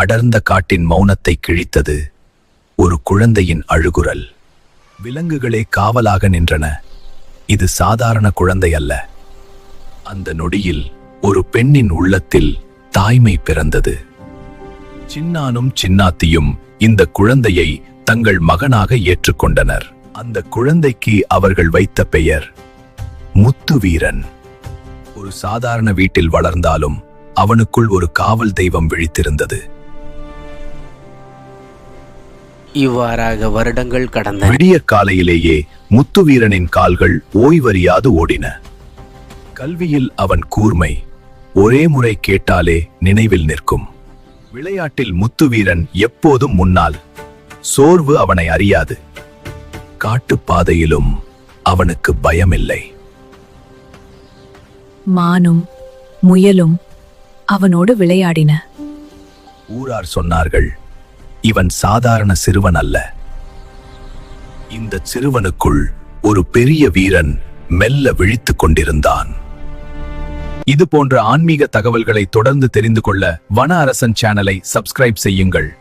அடர்ந்த காட்டின் மௌனத்தை கிழித்தது ஒரு குழந்தையின் அழுகுரல். விலங்குகளே காவலாக நின்றன. இது சாதாரண குழந்தை அல்ல. அந்த நொடியில் ஒரு பெண்ணின் உள்ளத்தில் தாய்மை பிறந்தது. சின்னானும் சின்னாத்தியும் இந்த குழந்தையை தங்கள் மகனாக ஏற்றுக்கொண்டனர். அந்த குழந்தைக்கு அவர்கள் வைத்த பெயர் முத்துவீரன் ஒரு சாதாரண வீட்டில் வளர்ந்தாலும் அவனுக்குள் ஒரு காவல் தெய்வம் விழித்திருந்தது. இவ்வாறாக வருடங்கள் கடந்தன. விடிய காலையிலேயே முத்துவீரனின் கால்கள் ஓய்வறியாது ஓடின. கல்வியில் அவன் கூர்மை ஒரே முறை கேட்டாலே நினைவில் நிற்கும். விளையாட்டில் முத்துவீரன் எப்போதும் முன்னால். சோர்வு அவனை அறியாது. காட்டுப் பாதையிலும் அவனுக்கு பயமில்லை. மானும் முயலும் அவனோடு விளையாடின. ஊரார் சொன்னார்கள் இவன் சாதாரண சிறுவன் அல்ல. இந்த சிறுவனுக்குள் ஒரு பெரிய வீரன் மெல்ல விழித்துக் கொண்டிருந்தான். இது போன்ற ஆன்மீக தகவல்களை தொடர்ந்து தெரிந்து கொள்ள வன அரசன் சேனலை சப்ஸ்கிரைப் செய்யுங்கள்.